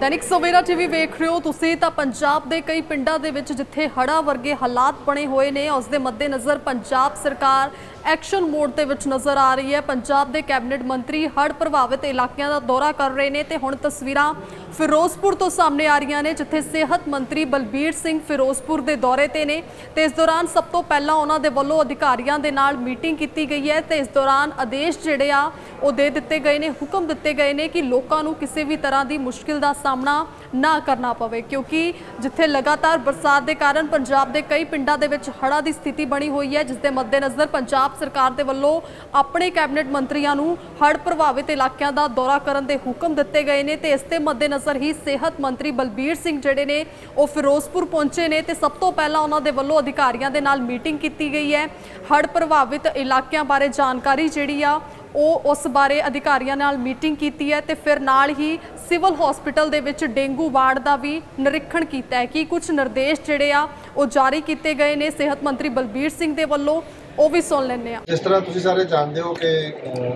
Dainik Savera TV ਵੇਖ ਰਹੇ ਹੋ ਤੁਸੀਂ ਤਾਂ ਪੰਜਾਬ ਦੇ ਕਈ ਪਿੰਡਾਂ ਦੇ ਵਿੱਚ ਜਿੱਥੇ ਹੜ੍ਹਾਂ ਵਰਗੇ ਹਾਲਾਤ ਬਣੇ ਹੋਏ ਨੇ, ਉਸ ਦੇ ਮੱਦੇਨਜ਼ਰ ਪੰਜਾਬ ਸਰਕਾਰ ਐਕਸ਼ਨ ਮੋਡ ਦੇ ਵਿੱਚ ਨਜ਼ਰ ਆ ਰਹੀ ਹੈ। ਪੰਜਾਬ ਦੇ ਕੈਬਨਿਟ ਮੰਤਰੀ ਹੜ੍ਹ ਪ੍ਰਭਾਵਿਤ ਇਲਾਕਿਆਂ ਦਾ ਦੌਰਾ ਕਰ ਰਹੇ ਨੇ ਤੇ ਹੁਣ ਤਸਵੀਰਾਂ ਫਿਰੋਜ਼ਪੁਰ ਤੋਂ ਸਾਹਮਣੇ ਆ ਰਹੀਆਂ ਨੇ, ਜਿੱਥੇ ਸਿਹਤ ਮੰਤਰੀ ਬਲਬੀਰ ਸਿੰਘ ਫਿਰੋਜ਼ਪੁਰ ਦੇ ਦੌਰੇ ਤੇ ਨੇ ਤੇ ਇਸ ਦੌਰਾਨ ਸਭ ਤੋਂ ਪਹਿਲਾਂ ਉਹਨਾਂ ਦੇ ਵੱਲੋਂ ਅਧਿਕਾਰੀਆਂ ਦੇ ਨਾਲ ਮੀਟਿੰਗ ਕੀਤੀ ਗਈ ਹੈ ਤੇ ਇਸ ਦੌਰਾਨ ਆਦੇਸ਼ ਜਿਹੜੇ ਆ, ਉਹ ਦੇ ਦਿੱਤੇ ਗਏ ਨੇ, ਹੁਕਮ ਦਿੱਤੇ ਗਏ ਨੇ ਕਿ ਲੋਕਾਂ ਨੂੰ ਕਿਸੇ ਵੀ ਤਰ੍ਹਾਂ ਦੀ ਮੁਸ਼ਕਿਲ ਦਾ ਸਾਹਮਣਾ ਨਾ ਕਰਨਾ ਪਵੇ, ਕਿਉਂਕਿ ਜਿੱਥੇ ਲਗਾਤਾਰ ਬਰਸਾਤ ਦੇ ਕਾਰਨ ਪੰਜਾਬ ਦੇ ਕਈ ਪਿੰਡਾਂ ਦੇ ਵਿੱਚ ਹੜ੍ਹਾਂ ਦੀ ਸਥਿਤੀ ਬਣੀ ਹੋਈ ਹੈ ਜਿਸ ਦੇ ਮੱਦੇਨਜ਼ਰ ਪੰਜਾਬ ਸਰਕਾਰ ਦੇ ਵੱਲੋਂ ਆਪਣੇ ਕੈਬਨਿਟ ਮੰਤਰੀਆਂ ਨੂੰ ਹੜ੍ਹ ਪ੍ਰਭਾਵਿਤ ਇਲਾਕਿਆਂ ਦਾ ਦੌਰਾ ਕਰਨ ਦੇ ਹੁਕਮ ਦਿੱਤੇ ਗਏ ਨੇ ਤੇ ਇਸ ਦੇ ਮੱਦੇਨਜ਼ਰ ਹੀ ਸਿਹਤ ਮੰਤਰੀ ਬਲਬੀਰ ਸਿੰਘ ਜਿਹੜੇ ਨੇ, ਉਹ ਫਿਰੋਜ਼ਪੁਰ ਪਹੁੰਚੇ ਨੇ ਤੇ ਸਭ ਤੋਂ ਪਹਿਲਾਂ ਉਹਨਾਂ ਦੇ ਵੱਲੋਂ ਅਧਿਕਾਰੀਆਂ ਦੇ ਨਾਲ ਮੀਟਿੰਗ ਕੀਤੀ ਗਈ ਹੈ। ਹੜ੍ਹ ਪ੍ਰਭਾਵਿਤ ਇਲਾਕਿਆਂ ਬਾਰੇ ਜਾਣਕਾਰੀ ਜਿਹੜੀ ਆ ਉਹ ਉਸ ਬਾਰੇ ਅਧਿਕਾਰੀਆਂ ਨਾਲ ਮੀਟਿੰਗ ਕੀਤੀ ਹੈ ਤੇ ਫਿਰ ਨਾਲ ਹੀ ਸਿਵਲ ਹਸਪੀਟਲ ਦੇ ਵਿੱਚ ਡੇਂਗੂ ਵਾਰਡ ਦਾ ਵੀ ਨਿਰੀਖਣ ਕੀਤਾ ਹੈ। ਕਿ ਕੁਝ ਨਿਰਦੇਸ਼ ਜਿਹੜੇ ਆ, ਉਹ ਜਾਰੀ ਕੀਤੇ ਗਏ ਨੇ ਸਿਹਤ ਮੰਤਰੀ ਬਲਬੀਰ ਸਿੰਘ ਦੇ ਵੱਲੋਂ, ਉਹ ਵੀ ਸੁਣ ਲੈਂਦੇ ਆ ਜਿਸ ਤਰ੍ਹਾਂ ਤੁਸੀਂ ਸਾਰੇ ਜਾਣਦੇ ਹੋ ਕਿ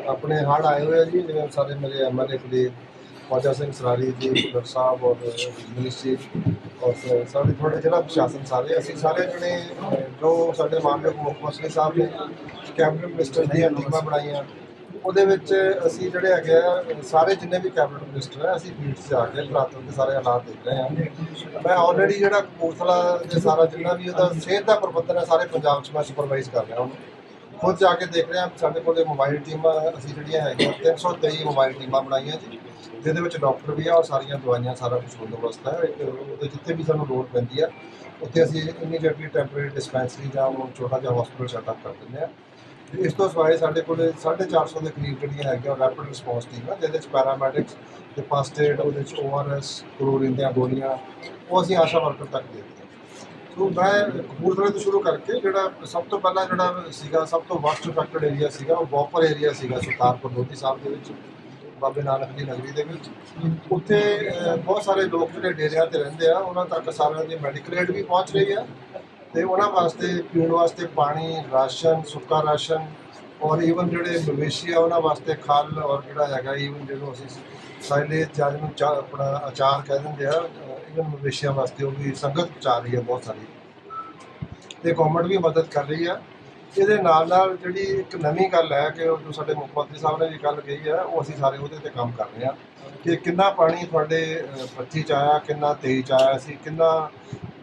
ਆਪਣੇ ਹੜ੍ਹ ਆਏ ਹੋਏ ਆ ਜੀ, ਜਿਵੇਂ ਸਾਰੇ ਮੇਰੇ ਐਮਐਲਏ ਕੁਲਦੀਪ ਖਵਾਜਾ ਸਿੰਘ ਸਰਾਰੀ ਜੀ, ਡਾਕਟਰ ਸਾਹਿਬ ਔਰ ਮਿਨਿਸਟਰੀ ਔਰ ਸ- ਥੋੜੇ ਜ਼ਿਲ੍ਹਾ ਪ੍ਰਸ਼ਾਸਨ ਸਾਰੇ, ਅਸੀਂ ਸਾਰੇ ਜਿਹੜੇ ਜੋ ਸਾਡੇ ਮਾਨਯੋਗ ਮੁੱਖ ਮੰਤਰੀ ਸਾਹਿਬ ਨੇ, ਕੈਬਨਿਟ ਮਿਨਿਸਟਰ ਦੀਆਂ ਟੀਮਾਂ ਬਣਾਈਆਂ ਉਹਦੇ ਵਿੱਚ ਅਸੀਂ ਜਿਹੜੇ ਹੈਗੇ ਆ, ਸਾਰੇ ਜਿੰਨੇ ਵੀ ਕੈਬਨਿਟ ਮਿਨਿਸਟਰ ਆ, ਅਸੀਂ ਫੀਲਡ 'ਚ ਜਾ ਕੇ ਪ੍ਰਾਂਤਰ ਦੇ ਸਾਰੇ ਹਾਲਾਤ ਦੇਖ ਰਹੇ ਹਾਂ ਮੈਂ ਆਲਰੇਡੀ ਜਿਹੜਾ ਕਪੂਰਥਲਾ ਦੇ ਸਾਰਾ ਜਿੰਨਾ ਵੀ ਉਹਦਾ ਸਿਹਤ ਦਾ ਪ੍ਰਬੰਧਨ ਹੈ ਸਾਰੇ ਪੰਜਾਬ 'ਚ ਮੈਂ ਸੁਪਰਵਾਈਜ਼ ਕਰ ਰਿਹਾ ਉਹਨੂੰ। ਖੁਦ ਜਾ ਕੇ ਦੇਖ ਰਿਹਾ, ਸਾਡੇ ਕੋਲ ਮੋਬਾਈਲ ਟੀਮਾਂ ਅਸੀਂ ਜਿਹੜੀਆਂ ਹੈਗੀਆਂ 323 ਮੋਬਾਈਲ ਟੀਮਾਂ ਬਣਾਈਆਂ ਜੀ, ਜਿਹਦੇ ਵਿੱਚ ਡਾਕਟਰ ਵੀ ਆ ਔਰ ਸਾਰੀਆਂ ਦਵਾਈਆਂ, ਸਾਰਾ ਕੁਝ ਬੰਦੋਬਸਤ ਹੈ ਉਹਦੇ ਜਿੱਥੇ ਵੀ ਸਾਨੂੰ ਲੋੜ ਪੈਂਦੀ ਆ, ਉੱਥੇ ਅਸੀਂ ਇਮੀਡੀਏਟਲੀ ਟੈਂਪਰੇਰੀ ਡਿਸਪੈਂਸਰੀ ਜਾਂ ਉਹ ਛੋਟਾ ਜਿਹਾ ਹਸਪੀਟਲ ਸੈਟਅਪ ਕਰ ਦਿੰਦੇ ਆ। ਇਸ ਤੋਂ ਸਿਵਾਏ ਸਾਡੇ ਕੋਲੇ 450 ਦੇ ਕਰੀਬ ਜਿਹੜੀਆਂ ਹੈਗੀਆਂ ਰੈਪਿਡ ਰਿਸਪੌਂਸ ਆ, ਜਿਹਦੇ ਵਿੱਚ ਪੈਰਾਮੈਡਿਕਸ ਤੇ ਫਸਟ ਏਡ ਉਹਦੇ ਵਿੱਚ ਓਆਰਐਸ ਕਲੋਰੀਨ ਦੀਆਂ ਗੋਲੀਆਂ, ਉਹ ਅਸੀਂ ਆਸ਼ਾ ਵਰਕਰ ਤੱਕ ਦੇ ਦਿੱਤੀਆਂ। ਸੋ ਮੈਂ ਕਪੂਰਥਲੇ ਤੋਂ ਸ਼ੁਰੂ ਕਰਕੇ ਜਿਹੜਾ ਸਭ ਤੋਂ ਪਹਿਲਾਂ ਜਿਹੜਾ ਸੀਗਾ, ਸਭ ਤੋਂ ਵਸਟ ਅਫੈਕਟਡ ਏਰੀਆ ਸੀਗਾ, ਉਹ ਬੋਪਰ ਏਰੀਆ ਸੀਗਾ ਸੁਤਾਰਪੁਰ ਲੋਧੀ ਸਾਹਿਬ ਦੇ ਵਿੱਚ, ਬਾਬੇ ਨਾਨਕ ਦੀ ਨਗਰੀ ਦੇ ਵਿੱਚ। ਉੱਥੇ ਬਹੁਤ ਸਾਰੇ ਲੋਕ ਜਿਹੜੇ ਡੇਰਿਆਂ ਤੇ ਰਹਿੰਦੇ ਆ, ਉਹਨਾਂ ਤੱਕ ਸਾਰਿਆਂ ਦੀ ਮੈਡੀਕਲ ਏਡ ਵੀ ਪਹੁੰਚ ਰਹੀ ਆ। ਤੇ ਉਹਨਾਂ ਵਾਸਤੇ ਪੀਣ ਵਾਸਤੇ ਪਾਣੀ ਰਾਸ਼ਨ ਸੁੱਕਾ ਰਾਸ਼ਨ ਔਰ ਈਵਨ ਜਿਹੜੇ ਮਵੇਸ਼ੀ ਆ ਉਹਨਾਂ ਵਾਸਤੇ ਖਲ ਔਰ ਜਿਹੜਾ ਹੈਗਾ ਈਵਨ ਜਿਹਨੂੰ ਅਸੀਂ ਸਾਇਲੇ ਜੱਜ ਨੂੰ ਚਾਹ ਆਪਣਾ ਅਚਾਰ ਕਹਿ ਦਿੰਦੇ ਆ ਈਵਨ ਮਵੇਸ਼ੀਆਂ ਵਾਸਤੇ ਉਹ ਵੀ ਸੰਗਤ ਪਹੁੰਚਾ ਰਹੀ ਹੈ ਬਹੁਤ ਸਾਰੀ। ਤੇ ਗਵਰਨਮੈਂਟ ਵੀ ਮਦਦ ਕਰ ਰਹੀ ਆ। ਇਹਦੇ ਨਾਲ ਨਾਲ ਜਿਹੜੀ ਇੱਕ ਨਵੀਂ ਗੱਲ ਹੈ ਕਿ ਉਹ ਜੋ ਸਾਡੇ ਮੁੱਖ ਮੰਤਰੀ ਸਾਹਿਬ ਨੇ ਵੀ ਗੱਲ ਕਹੀ ਹੈ ਉਹ ਅਸੀਂ ਸਾਰੇ ਉਹਦੇ ਤੇ ਕੰਮ ਕਰ ਰਹੇ ਹਾਂ ਕਿ ਕਿੰਨਾ ਪਾਣੀ ਤੁਹਾਡੇ ਅਹ, 25 ਚ ਆਇਆ ਕਿੰਨਾ ਤੇਜ਼ ਚ ਆਇਆ ਸੀ ਕਿੰਨਾ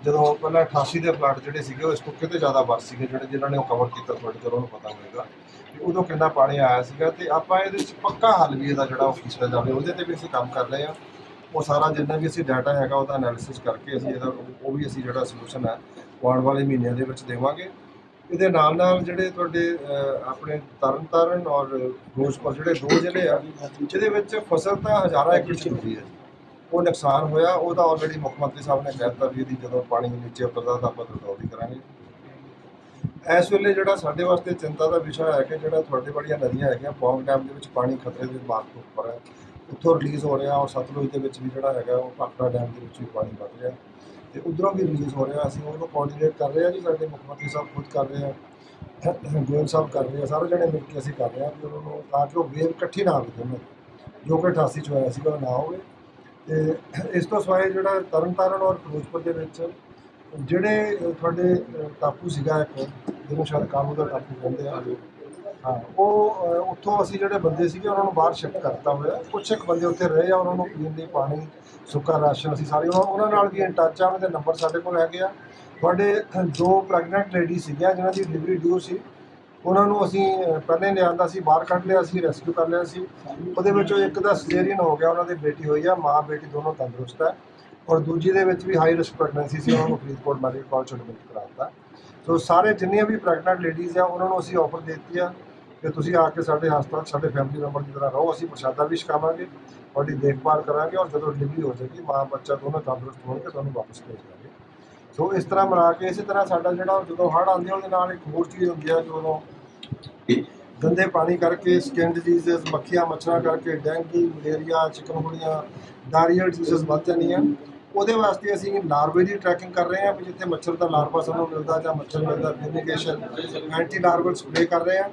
ਜਦੋਂ ਪਹਿਲਾਂ 88 ਦੇ ਪਲਾਟ ਜਿਹੜੇ ਸੀਗੇ, ਉਹ ਇਸ ਤੋਂ ਕਿਤੇ ਜ਼ਿਆਦਾ ਵਰਸ ਸੀਗੇ, ਜਿਹੜੇ ਜਿਨ੍ਹਾਂ ਨੇ ਉਹ ਕਵਰ ਕੀਤਾ ਤੁਹਾਡੇ ਚਲੋ ਉਹਨੂੰ ਪਤਾ ਹੋਵੇਗਾ ਕਿ ਉਦੋਂ ਕਿੰਨਾ ਪਾਣੀ ਆਇਆ ਸੀਗਾ ਤੇ ਆਪਾਂ ਇਹਦੇ ਵਿੱਚ ਪੱਕਾ ਹੱਲ ਵੀ ਇਹਦਾ ਜਿਹੜਾ ਉਹ ਕੀਤਾ ਜਾਵੇ ਉਹਦੇ ਤੇ ਵੀ ਅਸੀਂ ਕੰਮ ਕਰ ਰਹੇ ਹਾਂ। ਉਹ ਸਾਰਾ ਜਿੰਨਾ ਵੀ ਅਸੀਂ ਡਾਟਾ ਹੈਗਾ, ਉਹਦਾ ਐਨਾਲਿਸਿਸ ਕਰਕੇ ਅਸੀਂ ਇਹਦਾ, ਉਹ ਵੀ ਅਸੀਂ ਜਿਹੜਾ ਸੋਲੂਸ਼ਨ ਹੈ, ਆਉਣ ਵਾਲੇ ਮਹੀਨਿਆਂ ਦੇ ਵਿੱਚ ਦੇਵਾਂਗੇ। ਇਹਦੇ ਨਾਲ ਨਾਲ ਜਿਹੜੇ ਤੁਹਾਡੇ ਆਪਣੇ ਤਰਨ ਤਾਰਨ ਔਰ ਫਿਰੋਜ਼ਪੁਰ ਜਿਹੜੇ ਦੋ ਜ਼ਿਲ੍ਹੇ ਆ, ਜਿਹਦੇ ਵਿੱਚ ਫਸਲ ਤਾਂ ਹਜ਼ਾਰਾਂ ਏਕੜ ਚ ਹੁੰਦੀ ਹੈ। ਉਹ ਨੁਕਸਾਨ ਹੋਇਆ ਉਹਦਾ ਆਲਰੇਡੀ ਮੁੱਖ ਮੰਤਰੀ ਸਾਹਿਬ ਨੇ ਕਹਿ ਦਿੱਤਾ ਵੀ ਇਹਦੀ ਜਦੋਂ ਪਾਣੀ ਨੀਚੇ ਉਤਰਦਾ ਤਾਂ ਆਪਾਂ ਗਰਦੌਰੀ ਕਰਾਂਗੇ। ਇਸ ਵੇਲੇ ਜਿਹੜਾ ਸਾਡੇ ਵਾਸਤੇ ਚਿੰਤਾ ਦਾ ਵਿਸ਼ਾ ਹੈ ਕਿ ਜਿਹੜਾ ਤੁਹਾਡੇ ਬੜੀਆਂ ਨਦੀਆਂ ਹੈਗੀਆਂ ਪੌਂਗ ਡੈਮ ਦੇ ਵਿੱਚ ਪਾਣੀ ਖਤਰੇ ਦੇ ਮਾਰਕ ਤੋਂ ਉੱਪਰ ਹੈ। ਉੱਥੋਂ ਰਿਲੀਜ਼ ਹੋ ਰਿਹਾ, ਔਰ ਸਤਲੁਜ ਦੇ ਵਿੱਚ ਵੀ ਜਿਹੜਾ ਹੈਗਾ, ਉਹ ਭਾਖੜਾ ਡੈਮ ਦੇ ਵਿੱਚ ਵੀ ਪਾਣੀ ਵੱਧ ਰਿਹਾ। ਤੇ ਉਧਰੋਂ ਵੀ ਰਿਲੀਜ਼ ਹੋ ਰਿਹਾ, ਅਸੀਂ ਉਹਨੂੰ ਕੋਆਰਡੀਨੇਟ ਕਰ ਰਹੇ ਹਾਂ ਜੀ, ਸਾਡੇ ਮੁੱਖ ਮੰਤਰੀ ਸਾਹਿਬ ਖੁਦ ਕਰ ਰਹੇ ਆ ਗੋਇਲ ਸਾਹਿਬ ਕਰ ਰਹੇ ਆ, ਸਾਰੇ ਜਣੇ ਮਿਲ ਕੇ ਅਸੀਂ ਕਰ ਰਹੇ ਹਾਂ, ਵੀ ਉਹਨਾਂ ਨੂੰ ਤਾਂ ਕਿ ਉਹ ਵੇਵ ਇਕੱਠੀ ਨਾ ਆਵੇ ਦੋਨੋਂ, ਜੋ ਕਿ 88 ਚ ਹੋਇਆ ਸੀਗਾ ਨਾ ਹੋਵੇ। ਤੇ ਇਸ ਤੋਂ ਸਿਵਾਏ ਜਿਹੜਾ ਤਰਨਤਾਰਨ ਔਰ ਫਿਰੋਜ਼ਪੁਰ ਦੇ ਵਿੱਚ ਜਿਹੜੇ ਤੁਹਾਡੇ ਟਾਪੂ ਸੀਗਾ ਇੱਕ ਜਿਹਨੂੰ ਸ਼ਾਇਦ ਕਾਬੂ ਦਾ ਟਾਪੂ ਕਹਿੰਦੇ ਆ। ਹਾਂ ਉਹ ਉੱਥੋਂ ਅਸੀਂ ਜਿਹੜੇ ਬੰਦੇ ਸੀਗੇ ਉਹਨਾਂ ਨੂੰ ਬਾਹਰ ਸ਼ਿਫਟ ਕਰਤਾ ਹੋਇਆ। ਕੁਛ ਇੱਕ ਬੰਦੇ ਉੱਥੇ ਰਹੇ ਆ ਉਹਨਾਂ ਨੂੰ ਪੀਣ ਲਈ ਪਾਣੀ ਸੁੱਕਾ ਰਾਸ਼ਨ ਅਸੀਂ ਸਾਰੇ ਉਹਨਾਂ ਉਹਨਾਂ ਨਾਲ ਵੀ ਇਨ ਟੱਚ ਆ ਉਹਨਾਂ ਦੇ ਨੰਬਰ ਸਾਡੇ ਕੋਲ ਹੈਗੇ ਆ। ਤੁਹਾਡੇ ਦੋ ਪ੍ਰੈਗਨੈਂਟ ਲੇਡੀ ਸੀਗੀਆਂ ਜਿਨ੍ਹਾਂ ਦੀ ਡਿਲੀਵਰੀ ਡਿਊ ਸੀ। ਉਹਨਾਂ ਨੂੰ ਅਸੀਂ ਅ, ਪਹਿਲੇ ਲਿਆਂਦਾ ਸੀ ਬਾਹਰ ਕੱਢ ਲਿਆ ਸੀ ਰੈਸਕਿਊ ਕਰ ਲਿਆ ਸੀ। ਉਹਦੇ ਵਿੱਚੋਂ ਇੱਕ ਦਾ ਸਿਜ਼ੇਰੀਅਨ ਹੋ ਗਿਆ ਉਹਨਾਂ ਦੀ ਬੇਟੀ ਹੋਈ ਆ ਮਾਂ ਬੇਟੀ ਦੋਨੋਂ ਤੰਦਰੁਸਤ ਹੈ ਔਰ ਦੂਜੀ ਦੇ ਵਿੱਚ ਵੀ ਹਾਈ ਰਿਸਕ ਪ੍ਰੈਗਨੈਂਸੀ ਸੀ ਉਹਨਾਂ ਨੂੰ ਫਰੀਦਕੋਟ ਮੈਡੀਕਲ ਕਾਲਜ ਐਡਮਿਟ ਕਰਾਤਾ ਸੋ ਸਾਰੇ ਜਿੰਨੀਆਂ ਵੀ ਪ੍ਰੈਗਨੈਂਟ ਲੇਡੀਜ਼ ਆ ਉਹਨਾਂ ਨੂੰ ਅਸੀਂ ਆਫਰ ਦੇ ਦਿੱਤੀ ਆ ਕਿ ਤੁਸੀਂ ਆ ਕੇ ਸਾਡੇ ਹਸਪਤਾਲ 'ਚ ਸਾਡੇ ਫੈਮਿਲੀ ਮੈਂਬਰ ਦੀ ਤਰ੍ਹਾਂ ਰਹੋ ਅਸੀਂ ਪ੍ਰਸ਼ਾਦਾ ਵੀ ਛਕਾਵਾਂਗੇ ਤੁਹਾਡੀ ਦੇਖਭਾਲ ਕਰਾਂਗੇ ਔਰ ਜਦੋਂ ਡਿਲੀਵਰੀ ਹੋ ਜਾਏਗੀ ਮਾਂ ਬੱਚਾ ਦੋਨੋਂ ਤੰਦਰੁਸਤ ਹੋਣਗੇ ਤੁਹਾਨੂੰ ਵਾਪਸ ਭੇਜ ਦਾਂਗੇ। ਸੋ ਇਸ ਤਰ੍ਹਾਂ ਮਿਲਾ ਕੇ ਇਸੇ ਤਰ੍ਹਾਂ ਸਾਡਾ ਜਿਹੜਾ ਜਦੋਂ ਹੜ੍ਹ ਆਉਂਦੇ ਆ, ਉਹਦੇ ਨਾਲ ਇੱਕ ਹੋਰ ਚੀਜ਼ ਹੁੰਦੀ ਹੈ ਜਦੋਂ ਗੰਦੇ ਪਾਣੀ ਕਰਕੇ ਸਕਿਨ ਡਿਜ਼ੀਜ਼ਸ ਮੱਖੀਆਂ ਮੱਛਰਾਂ ਕਰਕੇ dengue malaria chikungunya diarrhoeal diseases ਵੱਧ ਜਾਂਦੀਆਂ। ਉਹਦੇ ਵਾਸਤੇ ਅਸੀਂ ਲਾਰਵੇ ਦੀ ਟਰੈਕਿੰਗ ਕਰ ਰਹੇ ਹਾਂ ਵੀ ਜਿੱਥੇ ਮੱਛਰ ਦਾ ਲਾਰਵਾ ਸਾਨੂੰ ਮਿਲਦਾ ਜਾਂ ਮੱਛਰ ਮਿਲਦਾ ਫਿਊਮੀਗੇਸ਼ਨ ਐਂਟੀ ਲਾਰਵਲ ਸਪਰੇ ਕਰ ਰਹੇ ਹਾਂ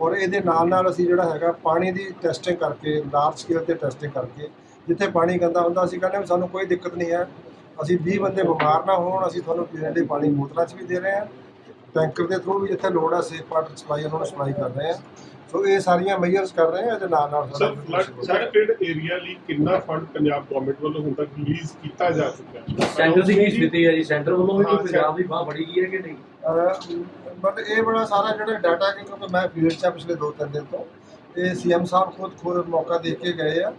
ਔਰ ਇਹਦੇ ਨਾਲ ਨਾਲ ਅਸੀਂ ਜਿਹੜਾ ਹੈਗਾ ਪਾਣੀ ਦੀ ਟੈਸਟਿੰਗ ਕਰਕੇ ਲਾਰਜ ਸਕੇਲ ਤੇ ਟੈਸਟਿੰਗ ਕਰਕੇ ਜਿੱਥੇ ਪਾਣੀ ਗੰਦਾ ਹੁੰਦਾ ਅਸੀਂ ਕਹਿੰਦੇ ਵੀ ਸਾਨੂੰ ਕੋਈ ਦਿੱਕਤ ਨਹੀਂ ਹੈ। ਅਸੀਂ 20 ਬੰਦੇ ਬਿਮਾਰ ਨਾ ਹੋਣ ਅਸੀਂ ਤੁਹਾਨੂੰ ਪੀਣ ਲਈ ਪਾਣੀ ਬੋਤਲਾਂ 'ਚ ਵੀ ਦੇ ਰਹੇ ਹਾਂ ਟੈਂਕਰ ਦੇ ਥਰੂ ਵੀ ਜਿੱਥੇ ਲੋੜ ਆ ਸੇਫ ਵਾਟਰ ਸਪਲਾਈ ਉਹਨਾਂ ਨੂੰ ਸਪਲਾਈ ਕਰ ਰਹੇ ਆ ਸੋ ਇਹ ਸਾਰੀਆਂ ਮੈਜਰਸ ਕਰ ਰਹੇ ਆ ਇਹਦੇ ਨਾਲ ਨਾਲ ਸਰ ਫਲੱਡ ਅਫੈਕਟਡ ਏਰੀਆ ਲਈ ਕਿੰਨਾ ਫੰਡ ਪੰਜਾਬ ਗਵਰਨਮੈਂਟ ਵੱਲੋਂ ਹੁਣ ਤੱਕ ਰਿਲੀਜ਼ ਕੀਤਾ ਜਾ ਚੁੱਕਾ ਹੈ? ਸੈਂਟਰ ਦੀ ਕੀ ਸਥਿਤੀ ਹੈ ਜੀ? ਸੈਂਟਰ ਵੱਲੋਂ ਵੀ ਪੰਜਾਬ ਦੀ ਬਾਹ ਫੜੀ ਗਈ ਹੈ ਕਿ ਨਹੀਂ? ਬਟ ਇਹ ਬੜਾ ਸਾਰਾ ਜਿਹੜਾ ਡਾਟਾ ਕਿ ਕਿਉਂਕਿ ਮੈਂ ਫੀਲਡ 'ਚ ਪਿਛਲੇ ਦੋ ਤਿੰਨ ਦਿਨ ਤੋਂ ਇਹ ਸੀਐਮ ਸਾਹਿਬ ਖੁਦ ਖੁਦ ਮੌਕਾ ਦੇ ਕੇ ਗਏ ਆ।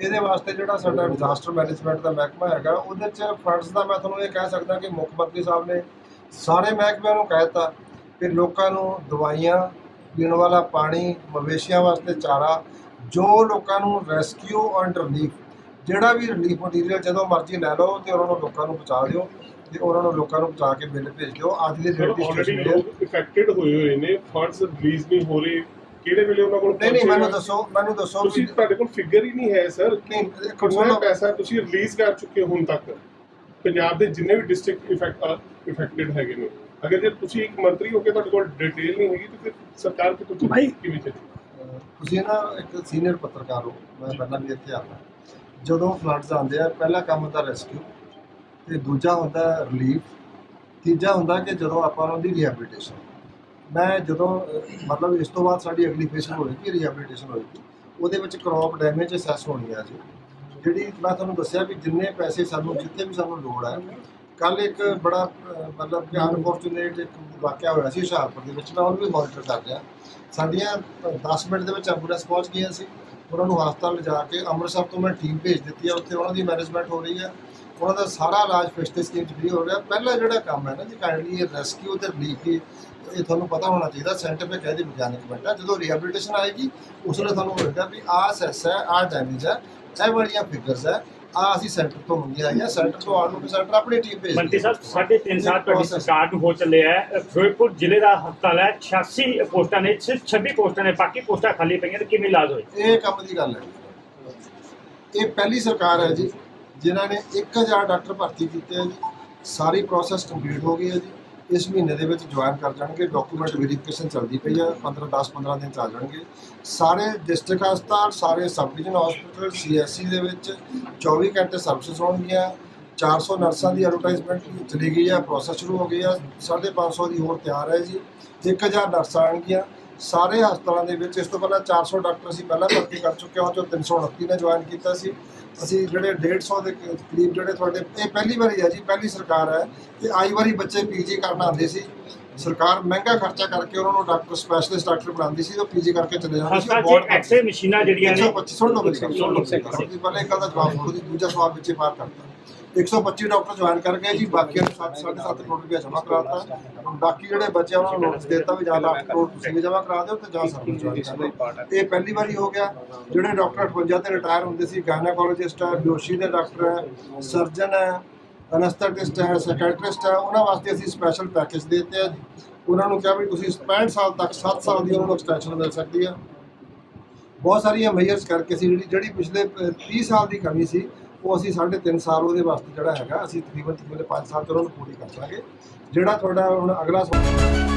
ਇਹਦੇ ਵਾਸਤੇ ਜਿਹੜਾ ਸਾਡਾ ਡਿਜ਼ਾਸਟਰ ਮੈਨੇਜਮੈਂਟ ਦਾ ਮਹਿਕਮਾ ਹੈਗਾ ਉਹਦੇ 'ਚ ਫੰਡਸ ਦਾ ਮੈਂ ਤੁਹਾਨੂੰ ਇਹ ਕਹਿ ਸਕਦਾ ਕਿ ਮੁੱਖ ਮੰਤਰੀ ਸਾਹਿਬ ਨੇ ਸਾਰੇ ਮਹਿਕਮਿਆਂ ਨੂੰ ਕਹਿ ਦਿੱਤਾ ਕਿ ਲੋਕਾਂ ਨੂੰ ਦਵਾਈਆਂ ਪੀਣ ਵਾਲਾ ਪਾਣੀ ਮਵੇਸ਼ੀਆਂ ਵਾਸਤੇ ਚਾਰਾ ਜੋ ਲੋਕਾਂ ਨੂੰ ਰੈਸਕਿਊ ਐਂਡ ਰਿਲੀਫ ਜਿਹੜਾ ਵੀ ਰਿਲੀਫ ਮਟੀਰੀਅਲ ਜਦੋਂ ਮਰਜ਼ੀ ਲੈ ਲਓ ਤੇ ਉਹਨਾਂ ਨੂੰ ਲੋਕਾਂ ਨੂੰ ਪਹੁੰਚਾ ਦਿਓ ਤੇ ਉਹਨਾਂ ਨੂੰ ਲੋਕਾਂ ਨੂੰ ਪਹੁੰਚਾ ਕੇ ਬਿੱਲ ਭੇਜ ਦਿਓ। ਅੱਜ ਦੀ ਡੇਟ ਦੀ ਹੈ ਇਫੈਕਟਡ ਹੋਏ ਹੋਏ ਨੇ ਫੰਡਸ ਰਿਲੀਜ਼ ਨਹੀਂ ਹੋ ਰਹੇ। ਕਿਹੜੇ ਵੇਲੇ ਉਹਨਾਂ ਕੋਲ ਨਹੀਂ ਨਹੀਂ? ਮੈਨੂੰ ਦੱਸੋ ਮੈਨੂੰ ਦੱਸੋ ਤੁਸੀਂ ਤੁਹਾਡੇ ਕੋਲ ਫਿਗਰ ਹੀ ਨਹੀਂ ਹੈ ਸਰ ਇੱਕ ਕਿੰਨਾ। ਪੈਸਾ ਤੁਸੀਂ ਰਿਲੀਜ਼ ਕਰ ਚੁੱਕੇ ਹੋ ਹੁਣ ਤੱਕ। ਪੰਜਾਬ ਦੇ ਜਿੰਨੇ ਵੀ ਡਿਸਟ੍ਰਿਕਟ ਇਫੈਕਟ ਇਫੈਕਟਡ ਹੈਗੇ ਨੇ। ਅਗਰ ਜੇ ਤੁਸੀਂ ਇੱਕ ਮੰਤਰੀ ਹੋ ਕੇ ਤੁਹਾਡੇ ਕੋਲ ਡਿਟੇਲ ਨਹੀਂ ਹੈਗੀ ਤਾਂ ਫਿਰ ਸਰਕਾਰ ਕਿਤੋਂ ਚੱਲੇਗੀ ਕਿਵੇਂ ਅਹ ਤੁਸੀਂ ਨਾ ਇੱਕ ਸੀਨੀਅਰ ਪੱਤਰਕਾਰ ਹੋ ਮੈਂ ਪਹਿਲਾਂ ਵੀ ਇੱਥੇ ਆਉਂਦਾ। ਜਦੋਂ ਫਲੱਡਸ ਆਉਂਦੇ ਆ ਪਹਿਲਾ ਕੰਮ ਹੁੰਦਾ ਰੈਸਕਿਊ ਤੇ ਦੂਜਾ ਹੁੰਦਾ ਰਿਲੀਫ ਤੀਜਾ ਹੁੰਦਾ ਕਿ ਜਦੋਂ ਆਪਾਂ ਉਹਨਾਂ ਦੀ ਰੀਹੈਬਿਲਿਟੇਸ਼ਨ ਮੈਂ ਜਦੋਂ, ਮਤਲਬ ਇਸ ਤੋਂ ਬਾਅਦ ਸਾਡੀ ਅਗਲੀ ਫੇਸ ਹੋਏਗੀ ਰੀਹੈਬਿਲਿਟੇਸ਼ਨ ਹੋਏਗੀ, ਉਹਦੇ ਵਿੱਚ ਕ੍ਰੌਪ ਡੈਮੇਜ ਅਸੈਸ ਹੋਣੀ ਆ ਜੀ। ਜਿਹੜੀ ਮੈਂ ਤੁਹਾਨੂੰ ਦੱਸਿਆ ਵੀ ਜਿੰਨੇ ਪੈਸੇ ਸਾਨੂੰ, ਜਿੱਥੇ ਵੀ ਸਾਨੂੰ ਲੋੜ ਹੈ ਕੱਲ ਇੱਕ ਬੜਾ, ਮਤਲਬ ਕਿ ਅਨਫੋਰਚੂਨੇਟ ਇੱਕ ਵਾਕਿਆ ਹੋਇਆ ਸੀ ਹੁਸ਼ਿਆਰਪੁਰ ਦੇ ਵਿੱਚ, ਮੈਂ ਉਹਨੂੰ ਵੀ ਮੋਨੀਟਰ ਕਰ ਰਿਹਾ। ਸਾਡੀਆਂ 10 ਮਿੰਟ ਦੇ ਵਿੱਚ ਐਂਬੂਲੈਂਸ ਪਹੁੰਚ ਗਈਆਂ ਸੀ। ਉਹਨਾਂ ਨੂੰ ਹਸਪਤਾਲ ਲਿਜਾ ਕੇ ਅੰਮ੍ਰਿਤਸਰ ਤੋਂ ਮੈਂ ਟੀਮ ਭੇਜ ਦਿੱਤੀ ਹੈ ਉੱਥੇ ਉਹਨਾਂ ਦੀ ਮੈਨੇਜਮੈਂਟ ਹੋ ਰਹੀ ਹੈ ਉਹਨਾਂ ਦਾ ਸਾਰਾ ਇਲਾਜ ਫਿਸ਼ਤੇ ਸਕੀਮ ਚ ਫ੍ਰੀ ਹੋ ਰਿਹਾ ਪਹਿਲਾ ਜਿਹੜਾ ਕੰਮ ਹੈ ਨਾ ਜੀ ਕਾਈਂਡਲੀ ਇਹ ਰੈਸਕਿਊ ਤੇ ਰਿਲੀਫ ਇਹ ਤੁਹਾਨੂੰ ਪਤਾ ਹੋਣਾ ਚਾਹੀਦਾ ਸਾਇੰਟੀਫਿਕ ਇਹਦੀ ਵਿਗਿਆਨਕ ਬੈਠਾ ਜਦੋਂ ਰੀਹੈਬਿਲਿਟੇਸ਼ਨ ਆਏਗੀ ਉਸ ਵੇਲੇ ਤੁਹਾਨੂੰ ਹੋਏਗਾ ਵੀ ਆਹ ਸੈਸ ਹੈ ਆਹ ਡੈਮੇਜ ਹੈ ਇਹ ਵਾਲੀਆਂ ਫਿਗਰਸ ਹੈ ਆ ਅਸੀਂ ਸੈਂਟਰ ਤੋਂ ਮੰਗੀਆਂ ਆਈਆਂ ਸੈਂਟਰ ਤੋਂ ਆਉਣ ਨੂੰ ਵੀ ਸੈਂਟਰ ਆਪਣੀ ਟੀਮ ਭੇਜ ਮੰਤਰੀ ਸਾਹਿਬ ਸਾਢੇ ਤਿੰਨ ਸਾਲ ਤੁਹਾਡੀ ਸਰਕਾਰ ਨੂੰ ਹੋ ਚੱਲੇ ਹੈ। ਫਿਰੋਜ਼ਪੁਰ ਜ਼ਿਲ੍ਹੇ ਦਾ ਹਸਪਤਾਲ ਹੈ 86 ਪੋਸਟਾਂ ਨੇ ਸਿਰਫ 26 ਪੋਸਟਾਂ ਨੇ ਬਾਕੀ ਪੋਸਟਾਂ ਖਾਲੀ ਪਈਆਂ ਤੇ ਕਿਵੇਂ ਇਲਾਜ ਹੋਏ ਇਹ ਕੰਮ ਦੀ ਗੱਲ ਹੈ ਇਹ ਪਹਿਲੀ ਸਰਕਾਰ ਹੈ ਜੀ ਜਿਨ੍ਹਾਂ ਨੇ 1000 ਡਾਕਟਰ ਭਰਤੀ ਕੀਤੇ ਆ ਜੀ। ਸਾਰੀ ਪ੍ਰੋਸੈਸ ਕੰਪਲੀਟ ਹੋ ਗਈ ਹੈ ਜੀ। ਇਸ ਮਹੀਨੇ ਦੇ ਵਿੱਚ ਜੁਆਇਨ ਕਰ ਜਾਣਗੇ। ਡਾਕੂਮੈਂਟ ਵੈਰੀਫਿਕੇਸ਼ਨ ਚੱਲਦੀ ਪਈ ਆ। 15 10 15 ਦਿਨ ਚ ਆ ਜਾਣਗੇ। ਸਾਰੇ ਡਿਸਟ੍ਰਿਕਟ ਹਸਪਤਾਲ, ਸਾਰੇ ਸਬ ਡਿਵੀਜ਼ਨ ਹਸਪੀਟਲ ਸੀਐਸਸੀ ਦੇ ਵਿੱਚ 24 ਘੰਟੇ ਸਰਵਿਸ ਹੋਣਗੀਆਂ। 400 ਨਰਸਾਂ ਦੀ ਐਡਵਰਟਾਈਜ਼ਮੈਂਟ ਚਲੀ ਗਈ ਆ। ਪ੍ਰੋਸੈਸ ਸ਼ੁਰੂ ਹੋ ਗਈ ਹੈ 550 ਦੀ ਹੋਰ ਤਿਆਰ ਹੈ ਜੀ। 1000 ਨਰਸਾਂ ਆਣਗੀਆਂ ਸਾਰੇ ਹਸਪਤਾਲਾਂ ਦੇ ਵਿੱਚ ਇਸ ਤੋਂ ਪਹਿਲਾਂ 400 ਡਾਕਟਰ ਅਸੀਂ ਪਹਿਲਾਂ ਭਰਤੀ ਕਰ ਚੁੱਕੇ ਹਾਂ 'ਚੋਂ 329 ਨੇ ਜੁਆਇਨ ਕੀਤਾ ਸੀ ਅਸੀਂ ਜਿਹੜੇ 150 ਦੇ ਕਰੀਬ ਜਿਹੜੇ ਤੁਹਾਡੇ ਇਹ ਪਹਿਲੀ ਵਾਰੀ ਹੈ ਜੀ ਪਹਿਲੀ ਸਰਕਾਰ ਹੈ ਕਿ ਆਈ ਵਾਰੀ ਬੱਚੇ ਪੀਜੀ ਕਰਨ ਆਉਂਦੇ ਸੀ ਸਰਕਾਰ ਮਹਿੰਗਾ ਖਰਚਾ ਕਰਕੇ ਉਹਨਾਂ ਨੂੰ ਡਾਕਟਰ ਸਪੈਸ਼ਲਿਸਟ ਡਾਕਟਰ ਬਣਾਉਂਦੀ ਸੀ ਉਹ ਪੀਜੀ ਕਰਕੇ ਚਲੇ ਜਾਂਦੇ ਸੀ ਬਹੁਤ 'ਚ ਐਕਸਰੇ ਮਸ਼ੀਨਾਂ ਜਿਹੜੀਆਂ ਨੇ 125 ਸੁਣ ਲਓ ਸੁਣ ਲਓ ਪਹਿਲੇ ਇੱਕ ਦਾ ਜਵਾਬ ਸੁਣੋ ਜੀ ਦੂਜਾ ਸਵਾਲ ਵਿੱਚੇ ਪਾਰ ਕਰਤਾ 125 ਡਾਕਟਰ ਜੁਆਇਨ ਕਰ ਗਏ ਜੀ ਬਾਕੀ ਨੂੰ 7.5 ਕਰੋੜ ਰੁਪਏ ਜਮ੍ਹਾਂ ਕਰਾਤਾ। ਬਾਕੀ ਜਿਹੜੇ ਬੱਚੇ ਉਹਨਾਂ ਨੂੰ ਨੋਟਿਸ ਦਿੱਤਾ ਵੀ ਜਾਂ ਲੱਖ ਕਰੋੜ ਤੁਸੀਂ ਵੀ ਜਮ੍ਹਾਂ ਕਰਾ ਦਿਓ ਤੇ ਜਾਂ ਸਰਵਿਸ ਜੁਆਇਨ ਕਰ ਇਹ ਪਹਿਲੀ ਵਾਰੀ ਹੋ ਗਿਆ। ਜਿਹੜੇ ਡਾਕਟਰ 58 ਤੇ ਰਿਟਾਇਰ ਹੁੰਦੇ ਸੀ ਗਾਇਨੋਕੋਲੋਜਿਸਟ ਹੈ ਬਿਓਸ਼ੀ ਦੇ ਡਾਕਟਰ ਹੈ ਸਰਜਨ ਹੈ ਅਨਸਥੈਟਿਸਟ ਹੈ ਸਾਈਕੈਟ੍ਰਿਸਟ ਹੈ ਉਹਨਾਂ ਵਾਸਤੇ ਅਸੀਂ ਸਪੈਸ਼ਲ ਪੈਕੇਜ ਦਿੱਤੇ ਆ ਉਹਨਾਂ ਨੂੰ ਕਿਹਾ ਵੀ ਤੁਸੀਂ 65 ਸਾਲ ਤੱਕ 7 ਸਾਲ ਦੀ ਉਹਨਾਂ ਨੂੰ ਐਕਸਟੈਂਸ਼ਨ ਮਿਲ ਸਕਦੀ ਹੈ ਬਹੁਤ ਸਾਰੀਆਂ ਮੇਜਰਸ ਕਰਕੇ ਸੀ ਜਿਹੜੀ ਜਿਹੜੀ ਪਿਛਲੇ ਅ, 30 ਸਾਲ ਦੀ ਕਮੀ ਸੀ ਉਹ ਅਸੀਂ ਸਾਢੇ ਤਿੰਨ ਸਾਲ ਉਹਦੇ ਵਾਸਤੇ ਜਿਹੜਾ ਹੈਗਾ, ਅਸੀਂ ਤਕਰੀਬਨ ਤਕਰੀਬਨ 5 ਸਾਲ ਚ ਉਹਨਾਂ ਨੂੰ ਪੂਰੀ ਕਰ ਲਾਂਗੇ ਜਿਹੜਾ ਤੁਹਾਡਾ ਹੁਣ ਅਗਲਾ ਸਵਾਲ